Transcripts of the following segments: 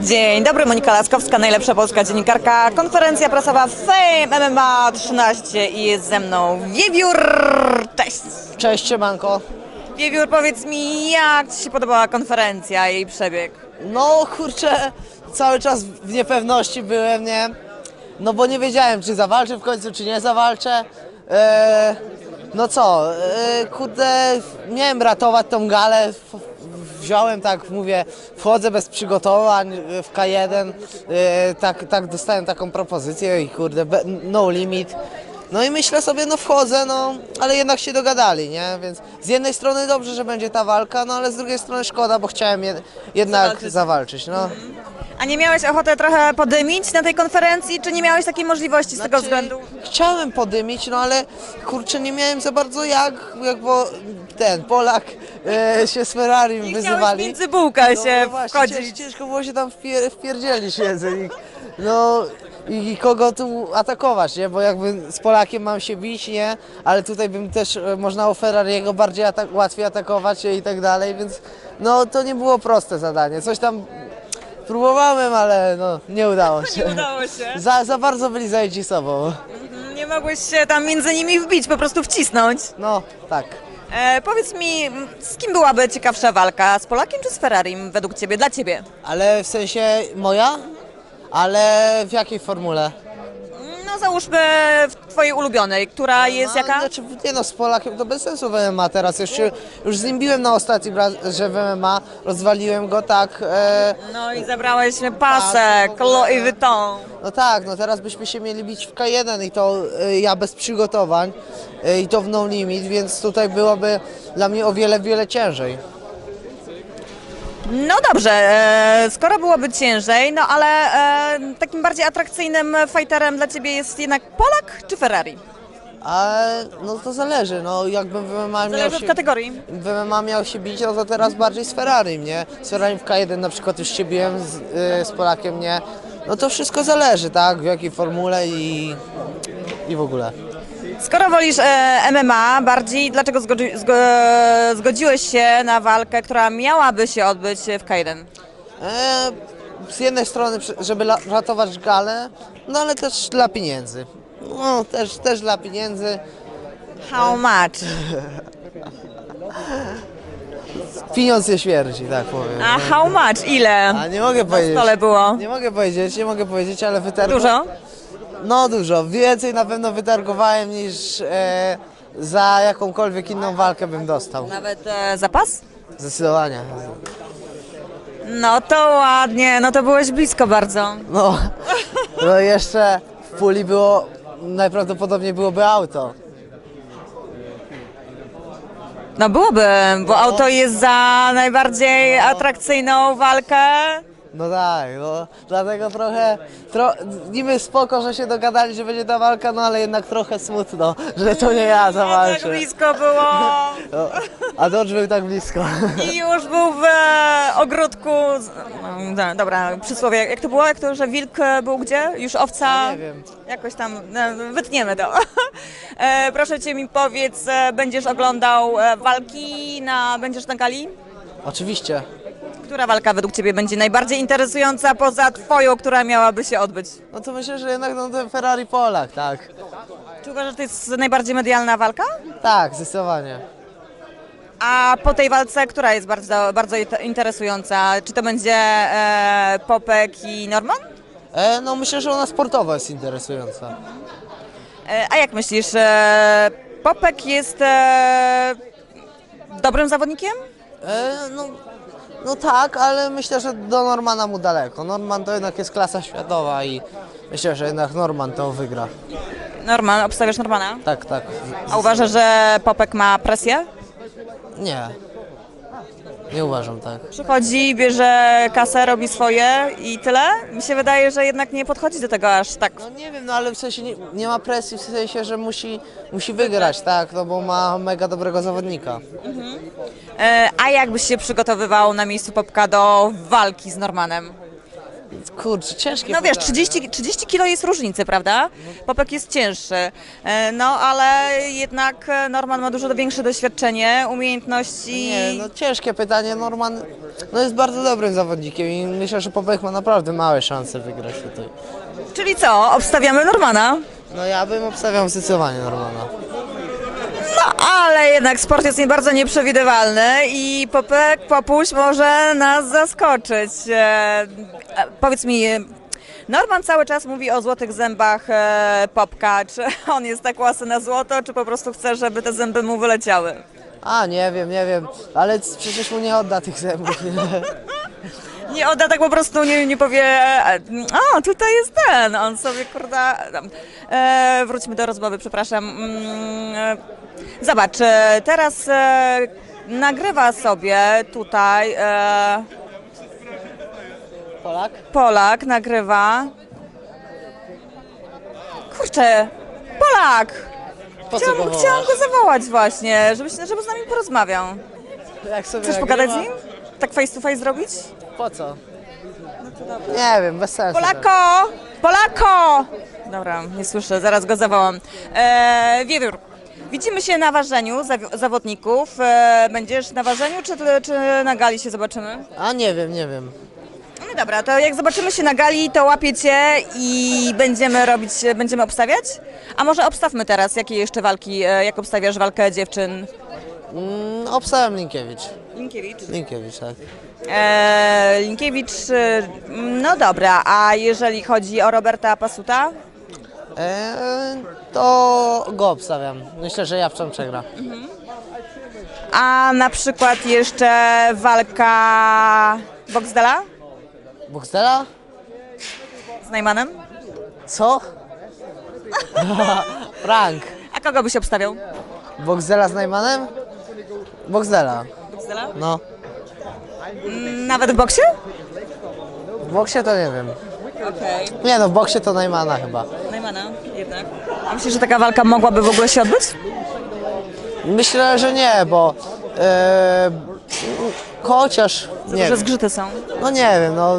Dzień dobry, Monika Laskowska, najlepsza polska dziennikarka. Konferencja prasowa Fame MMA 13 i jest ze mną Wiewiór. Cześć! Cześć, Siemanko. Wiewiór, powiedz mi, jak Ci się podobała konferencja, jej przebieg? No kurczę, cały czas w niepewności byłem, nie? No bo nie wiedziałem, czy zawalczę w końcu, czy nie zawalczę. E, no co, e, kurde, miałem ratować tą galę. Wziąłem tak, mówię, wchodzę bez przygotowań e, w K1. E, tak, tak dostałem taką propozycję i kurde, no limit. No i myślę sobie, no wchodzę, no, ale jednak się dogadali, nie? Więc z jednej strony dobrze, że będzie ta walka, no ale z drugiej strony szkoda, bo chciałem je, jednak Zawalczyć. zawalczyć, no. A nie miałeś ochoty trochę podymić na tej konferencji, czy nie miałeś takiej możliwości z tego Znaczy, względu? Chciałem podymić, no ale kurczę, nie miałem za bardzo jak, jak bo ten Polak e, się z Ferrari chciałeś wyzywali. między bułka się no właśnie, cięż, wchodzić. ciężko było się tam wpier, wpierdzielić między nich. No i, i kogo tu atakować, nie? Bo jakby z Polakiem mam się bić, nie? Ale tutaj bym też e, można o Ferrariego bardziej atak, łatwiej atakować i tak dalej, więc no to nie było proste zadanie. Coś tam próbowałem, ale no nie udało się. Nie udało się. Za, za bardzo byli zajęci sobą. Nie mogłeś się tam między nimi wbić, po prostu wcisnąć. No, tak. E, powiedz mi, z kim byłaby ciekawsza walka? Z Polakiem czy z Ferrarim według Ciebie, dla Ciebie? Ale w sensie moja? Ale w jakiej formule? Załóżmy w Twojej ulubionej, która jest jaka? Znaczy, nie no, z Polakiem to bez sensu w MMA teraz. Już, się, już z nim biłem na ostatnim raz, że w MMA, rozwaliłem go tak. E, No i zabrałeś pasek, Louis Vuitton. no tak, no teraz byśmy się mieli bić w K1 i to e, ja bez przygotowań e, i to w no limit, więc tutaj byłoby dla mnie o wiele, wiele ciężej. No dobrze, e, skoro byłoby ciężej, no ale e, takim bardziej atrakcyjnym fighterem dla Ciebie jest jednak Polak czy Ferrari? Ale no to zależy, no jakbym w MMA miał Zależy od się... kategorii. w MMA miał się bić, no to teraz bardziej z Ferrari, nie? Z Ferrari w K1 na przykład już się biłem, z, y, z Polakiem nie. No to wszystko zależy, tak? W jakiej formule i, i w ogóle. Skoro wolisz e, MMA bardziej, dlaczego zgodzi, zgo, zgodziłeś się na walkę, która miałaby się odbyć w K1? E, z jednej strony, żeby la, ratować galę, no ale też dla pieniędzy. No też, też dla pieniędzy. How much? Pieniądz nie śmierdzi, tak powiem. A how much? Ile? A nie mogę Na powiedzieć. stole było? Nie mogę powiedzieć, nie mogę powiedzieć, ale wytargo... Dużo? No dużo. Więcej na pewno wytargowałem niż e, za jakąkolwiek inną walkę bym dostał. Nawet e, zapas? Zdecydowanie. No to ładnie, no to byłeś blisko bardzo. No, no jeszcze w puli było, najprawdopodobniej byłoby auto. No byłoby, bo auto jest za najbardziej atrakcyjną walkę. No tak, no dlatego trochę, tro, niby spoko, że się dogadali, że będzie ta walka, no ale jednak trochę smutno, że to nie ja Tak zawalczę. blisko było. No, a Dodge był tak blisko. I już był w e, ogródku. z- no, Dobra, przysłowie, jak to było? Jak to, że wilk e, był gdzie? Już owca? Ja nie wiem. Jakoś tam, no, wytniemy to. E, proszę Cię mi powiedz, e, będziesz oglądał e, walki na, będziesz na gali? Oczywiście. Która walka według Ciebie będzie najbardziej interesująca poza Twoją, która miałaby się odbyć? No to myślę, że jednak no, ten Ferrari Polak, tak. Czy uważasz, że to jest najbardziej medialna walka? Tak, zdecydowanie. A po tej walce, która jest bardzo, bardzo interesująca? Czy to będzie e, Popek i Norman? E, no myślę, że ona sportowo jest interesująca. E, a jak myślisz, e, Popek jest e, dobrym zawodnikiem? E, no, no tak, ale myślę, że do Normana mu daleko. Norman to jednak jest klasa światowa i myślę, że jednak Norman to wygra. Norman, obstawiasz Normana? Tak, tak. A uważasz, że Popek ma presję? Nie. Nie uważam tak. Przychodzi, bierze kasę, robi swoje i tyle? Mi się wydaje, że jednak nie podchodzi do tego aż tak. No nie wiem, no ale w sensie nie, nie ma presji, w sensie, że musi, musi wygrać, tak, no bo ma mega dobrego zawodnika. E, a jakbyś się przygotowywał na miejscu Popka do walki z Normanem? Kurczę, ciężkie No wiesz, pytanie. 30, 30 kilo jest różnicy, prawda? Popek jest cięższy. E, No ale jednak e, Norman ma dużo większe doświadczenie, umiejętności. Nie, no ciężkie pytanie. Norman no jest bardzo dobrym zawodnikiem i myślę, że Popek ma naprawdę małe szanse wygrać tutaj. Czyli co, obstawiamy Normana? No ja bym obstawiał zdecydowanie Normana. Ale jednak sport jest nie bardzo nieprzewidywalny i Popek, Popuś może nas zaskoczyć. E, e, powiedz mi, Norman cały czas mówi o złotych zębach e, Popka. Czy on jest tak łasy na złoto, czy po prostu chce, żeby te zęby mu wyleciały? A, nie wiem, nie wiem, ale c- przecież mu nie odda tych zębów. Nie odda tak po prostu, nie, nie powie, e, a tutaj jest ten, on sobie kurda... E, wróćmy do rozmowy, przepraszam. Mm, e, zobacz, e, teraz e, nagrywa sobie tutaj e, Polak? Polak, nagrywa. Kurczę, Polak! Chciałam, go chciałam go zawołać właśnie, żeby, żeby z nami porozmawiał. Jak sobie Chcesz nagrywa? pogadać z nim? Tak face to face zrobić? Po co? Nie wiem, bez sensu. Polako! Polako! Dobra, nie słyszę, zaraz go zawołam. E, Wiewiór, widzimy się na ważeniu zawi- zawodników. E, będziesz na ważeniu, czy, czy na gali się zobaczymy? A nie wiem, nie wiem. No dobra, to jak zobaczymy się na gali, to łapię cię i będziemy robić, będziemy obstawiać? A może obstawmy teraz, jakie jeszcze walki, e, jak obstawiasz walkę dziewczyn? Mm, obstawiam Linkiewicz. Linkiewicz. Linkiewicz, tak. E, Linkiewicz, e, no dobra, a jeżeli chodzi o Roberta Pasuta? E, to go obstawiam. Myślę, że Jawczan przegra. A na przykład jeszcze walka Boxdela Boxdela? z Najmanem? Co? Frank. A kogo byś obstawiał? Boxdela z Najmanem? Boxdela. No. Nawet w boksie? W boksie to nie wiem. Okej. Nie no, w boksie to Najmana chyba. Najmana jednak. A myślisz, że taka walka mogłaby w ogóle się odbyć? Myślę, że nie, bo e, chociaż nie Że wiem. zgrzyty są. No nie wiem, no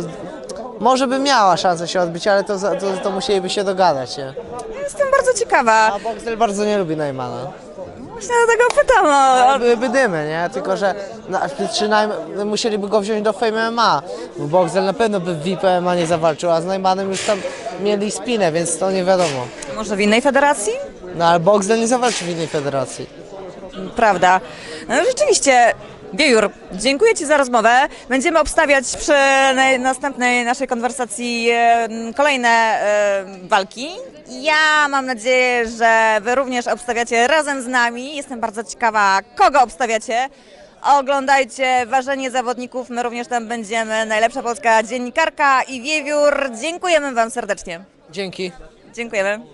może by miała szansę się odbyć, ale to, za- to, to musieliby się dogadać, nie? Jestem bardzo ciekawa. A Boxdel bardzo nie lubi Najmana. Właśnie dlatego pytam. No. Byłyby dymy, nie? Tylko, że na, przynajmniej musieliby go wziąć do Fame MMA, bo Boxdel na pewno by w VIP MMA nie zawalczył, a z Najmanem już tam mieli spinę, więc to nie wiadomo. Może w innej federacji? No ale Boxdel nie zawalczy w innej federacji. Prawda. No rzeczywiście. Wiewiór, dziękuję Ci za rozmowę. Będziemy obstawiać przy następnej naszej konwersacji kolejne walki. Ja mam nadzieję, że Wy również obstawiacie razem z nami. Jestem bardzo ciekawa, kogo obstawiacie. Oglądajcie ważenie zawodników. My również tam będziemy. Najlepsza polska dziennikarka i Wiewiór. Dziękujemy Wam serdecznie. Dzięki. Dziękujemy.